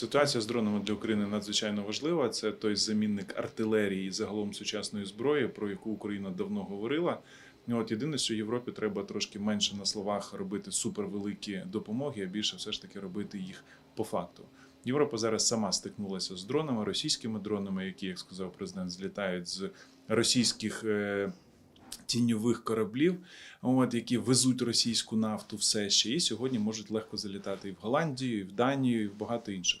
Ситуація з дронами для України надзвичайно важлива. Це той замінник артилерії загалом сучасної зброї, про яку Україна давно говорила. От єдине, що Європі треба трошки менше на словах робити супервеликі допомоги, а більше все ж таки робити їх по факту. Європа зараз сама стикнулася з дронами, російськими дронами, які, як сказав президент, злітають з російських е, тіньових кораблів, от, які везуть російську нафту все ще, і сьогодні можуть легко залітати і в Голландію, і в Данію, і в багато інших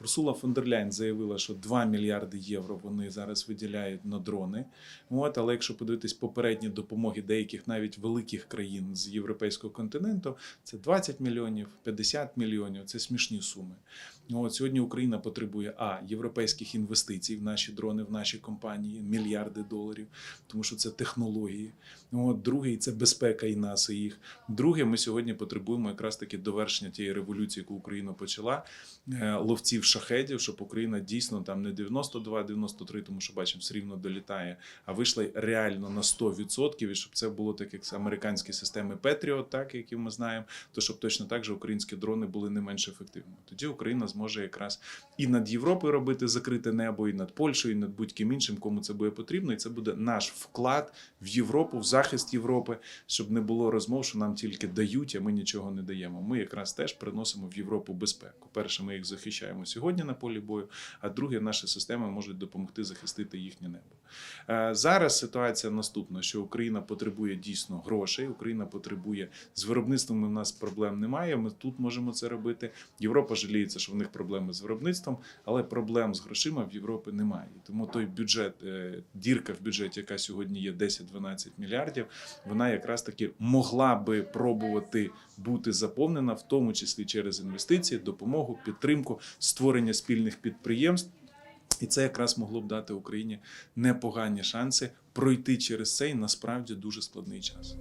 Урсула фон дер Ляйн заявила, що 2 мільярди євро вони зараз виділяють на дрони. От, але якщо подивитись попередні допомоги деяких навіть великих країн з європейського континенту, це 20 мільйонів, 50 мільйонів це смішні суми. От сьогодні Україна потребує а європейських інвестицій в наші дрони, в наші компанії, мільярди доларів, тому що це технології. От другий це безпека і нас, і їх. Друге, ми сьогодні потребуємо якраз таки довершення тієї революції, яку Україна почала, е, ловців шахедів, щоб Україна дійсно там не 92-93, тому що бачимо, все рівно долітає, а вийшла реально на 100%, і щоб це було так, як американські системи Patriot, так які ми знаємо, то щоб точно так же українські дрони були не менш ефективними. Тоді Україна зможе якраз і над Європою робити закрите небо, і над Польщею, і над будь-ким іншим, кому це буде потрібно. І це буде наш вклад в Європу, в захист Європи, щоб не було розмов, що нам тільки дають, а ми нічого не даємо. Ми якраз теж приносимо в Європу безпеку. Перше, ми їх захищаємо сьогодні на полі бою, а друге, наші системи можуть допомогти захистити їхнє небо. Е, Зараз ситуація наступна: що Україна потребує дійсно грошей. Україна потребує з виробництвом. У нас проблем немає. Ми тут можемо це робити. Європа жаліється, що в них проблеми з виробництвом, але проблем з грошима в Європі немає. Тому той бюджет, е, дірка в бюджеті, яка сьогодні є 10-12 мільярдів, вона якраз таки могла би пробувати бути заповнена, в тому числі через інвестиції, допомогу, підтримку, створення спільних підприємств. І це якраз могло б дати Україні непогані шанси пройти через цей насправді дуже складний час.